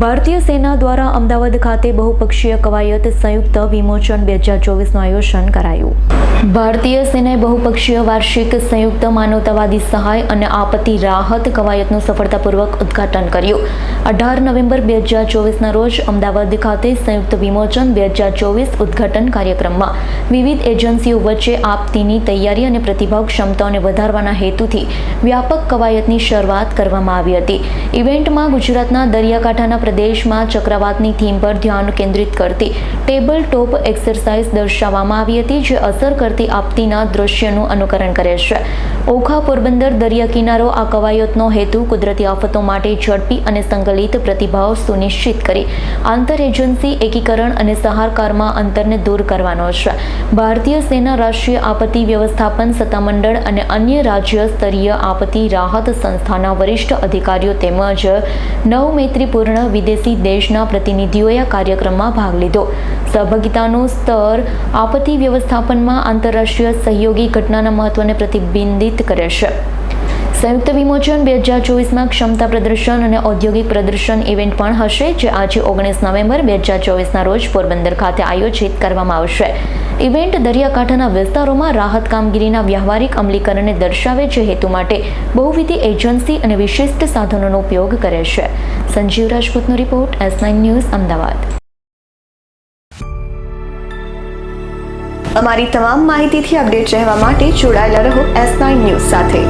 ભારતીય સેના દ્વારા અમદાવાદ ખાતે બહુપક્ષીય કવાયત સંયુક્ત વિમોચન બે હજાર ચોવીસનું આયોજન કરાયું. ભારતીય સેનાએ બહુપક્ષીય વાર્ષિક સંયુક્ત માનવતાવાદી સહાય અને આપત્તિ રાહત કવાયતનું સફળતાપૂર્વક ઉદ્ઘાટન કર્યું. અઢાર નવેમ્બર બે હજાર ચોવીસના રોજ અમદાવાદ ખાતે સંયુક્ત વિમોચન બે હજાર ચોવીસ ઉદ્ઘાટન કાર્યક્રમમાં વિવિધ એજન્સીઓ વચ્ચે આપતીની તૈયારી અને પ્રતિભાવ ક્ષમતાઓને વધારવાના હેતુથી વ્યાપક કવાયતની શરૂઆત કરવામાં આવી હતી. ઇવેન્ટમાં ગુજરાતના દરિયાકાંઠાના પ્રદેશમાં ચક્રવાતની થીમ પર ધ્યાન કેન્દ્રિત કરતી ટેબલ ટોપ એક્સરસાઇઝ દર્શાવવામાં આવી હતી, જે અસર કરતી આપતીના દૃશ્યનું અનુકરણ કરે છે. ઓખા પોરબંદર દરિયા કિનારો આ કવાયતનો હેતુ કુદરતી આફતો માટે ઝડપી અને સંકલિત પ્રતિભાવ સુનિશ્ચિત કરી. આંતર એજન્સી એકીકરણ અને સહારકારમાં અંતરને દૂર કરવાનો છે. ભારતીય સેના રાષ્ટ્રીય આપત્તિ વ્યવસ્થાપન સત્તામંડળ અને અન્ય રાજ્ય સ્તરીય આપત્તિ રાહત સંસ્થાના વરિષ્ઠ અધિકારીઓ તેમજ નવ મૈત્રીપૂર્ણ વિદેશી દેશના પ્રતિનિધિઓએ આ કાર્યક્રમમાં ભાગ લીધો. સહભાગિતાનું સ્તર આપત્તિ વ્યવસ્થાપનમાં આંતરરાષ્ટ્રીય સહયોગી ઘટનાના મહત્વને પ્રતિબિંબિત કરે છે. સંયુક્ત વિમોચન બે હજાર ચોવીસમાં ક્ષમતા પ્રદર્શન અને ઔદ્યોગિક પ્રદર્શન ઇવેન્ટ પણ હશે, જે આજે ઓગણીસ નવેમ્બર બે હજાર ચોવીસના રોજ પોરબંદર ખાતે આયોજિત કરવામાં આવશે. ઇવેન્ટ દરિયાકાંઠાના વિસ્તારોમાં રાહત કામગીરીના વ્યવહારિક અમલીકરણને દર્શાવે છે હેતુ માટે બહુવિધ એજન્સી અને વિશિષ્ટ સાધનોનો ઉપયોગ કરે છે. Sanjeev રાજપૂતનો report, S nine news, Ahmedabad. અમારી તમામ માહિતીથી અપડેટ રહેવા માટે જોડાયેલા રહો એસ નાઇન ન્યૂઝ સાથે.